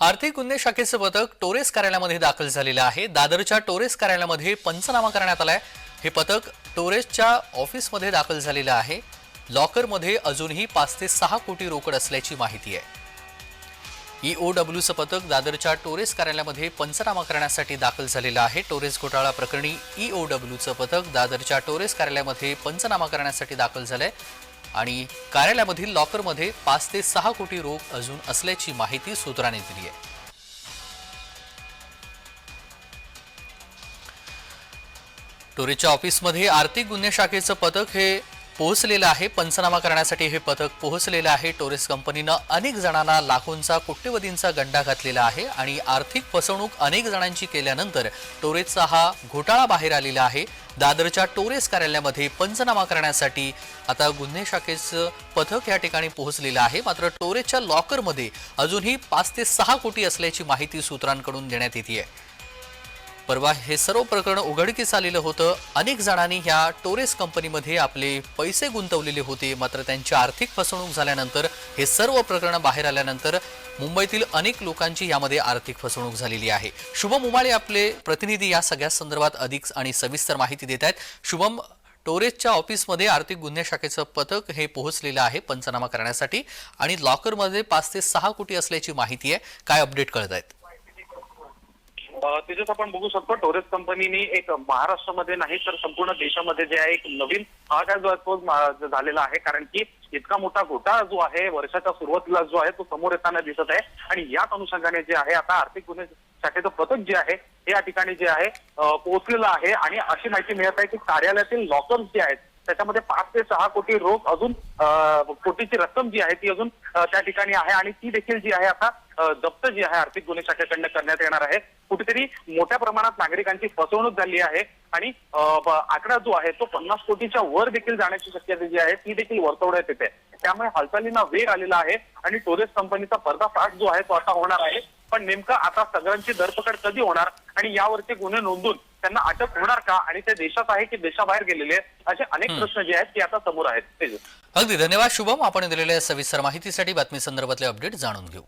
आर्थिक गुन्हे शाखेचं पथक टोरेस कार्यालयामध्ये दाखल झालेलं आहे. दादरच्या टोरेस कार्यालयामध्ये पंचनामा करण्यात आलाय. हे पथक टोरेसच्या ऑफिसमध्ये दाखल झालेलं आहे. लॉकरमध्ये अजूनही पाच ते सहा कोटी रोकड असल्याची माहिती आहे. ईओडब्ल्यूचं पथक दादरच्या टोरेस कार्यालयामध्ये पंचनामा करण्यासाठी दाखल झालेलं आहे. टोरेस घोटाळा प्रकरणी ईओडब्ल्यूचं पथक दादरच्या टोरेस कार्यालयामध्ये पंचनामा करण्यासाठी दाखल झालंय. आणि कार्यालयामधील लॉकरमध्ये पाच ते सहा कोटी रोख अजून असल्याची माहिती सूत्रांनी दिली आहे. टोरेच्या ऑफिसमध्ये आर्थिक गुन्हे शाखेचं पथक हे पोहोचलेलं आहे. पंचनामा करण्यासाठी हे पथक पोहोचलेलं आहे. टोरेस कंपनीनं अनेक जणांना लाखोंचा कोट्यवधींचा गंडा घातलेला आहे आणि आर्थिक फसवणूक अनेक जणांची केल्यानंतर टोरेसचा हा घोटाळा बाहेर आलेला आहे. दादरच्या टोरेस कार्यालयामध्ये पंचनामा करण्यासाठी आता गुन्हे शाखेचं पथक या ठिकाणी पोहोचलेलं आहे. मात्र टोरेसच्या लॉकरमध्ये अजूनही पाच ते सहा कोटी असल्याची माहिती सूत्रांकडून देण्यात येते परवा हे सर्व प्रकरण उघडकीस आलेलं होतं. अनेक जणांनी ह्या टोरेस कंपनीमध्ये आपले पैसे गुंतवलेले होते. मात्र त्यांची आर्थिक फसवणूक झाल्यानंतर हे सर्व प्रकरण बाहेर आल्यानंतर मुंबईतील अनेक लोकांची यामध्ये आर्थिक फसवणूक झालेली आहे. शुभम उमाळे आपले प्रतिनिधी या सगळ्या संदर्भात अधिक आणि सविस्तर माहिती देत आहेत. शुभम टोरेसच्या ऑफिसमध्ये आर्थिक गुन्हे शाखेचं पथक हे पोहोचलेलं आहे पंचनामा करण्यासाठी आणि लॉकरमध्ये पाच ते सहा कोटी असल्याची माहिती आहे. काय अपडेट कळत आहेत? तिथेच त्याच्यात आपण बघू शकतो टोरेस कंपनीने एक महाराष्ट्रामध्ये नाही तर संपूर्ण देशामध्ये जे आहे एक नवीन जो आहे झालेला आहे. कारण की इतका मोठा घोटाळा जो आहे वर्षाच्या सुरुवातीला जो आहे तो समोर येताना दिसत आहे. आणि याच अनुषंगाने जे आहे आता आर्थिक गुन्हे शाखेचं पथक जे आहे हे या ठिकाणी जे आहे पोहोचलेलं आहे. आणि अशी माहिती मिळत आहे की कार्यालयातील लॉकर्स जे आहेत त्याच्यामध्ये पाच ते सहा कोटी रोख अजून कोटीची रक्कम जी आहे ती अजून त्या ठिकाणी आहे आणि ती देखील जी आहे आता जप्त जी आहे आर्थिक गुन्हे शाखेकडनं करण्यात येणार आहे. कुठेतरी मोठ्या प्रमाणात नागरिकांची फसवणूक झाली आहे आणि आकडा जो आहे तो पन्नास कोटीच्या वर देखील जाण्याची शक्यता जी आहे ती देखील वर्तवण्यात येते. त्यामुळे हालचालींना वेग आलेला आहे आणि टोरेस्ट कंपनीचा पर्दाफाश जो आहे तो आता होणार आहे. पण नेमकं आता सगळ्यांची धरपकड कधी होणार आणि यावरचे गुन्हे नोंदून त्यांना अटक होणार का? आणि ते देशात आहे की देशाबाहेर गेलेले असे अनेक प्रश्न जे आहेत ते आता समोर आहेत. अगदी धन्यवाद. शुभम आपण दिलेल्या सविस्तर माहितीसाठी बातमी संदर्भातले अपडेट जाणून घेऊ.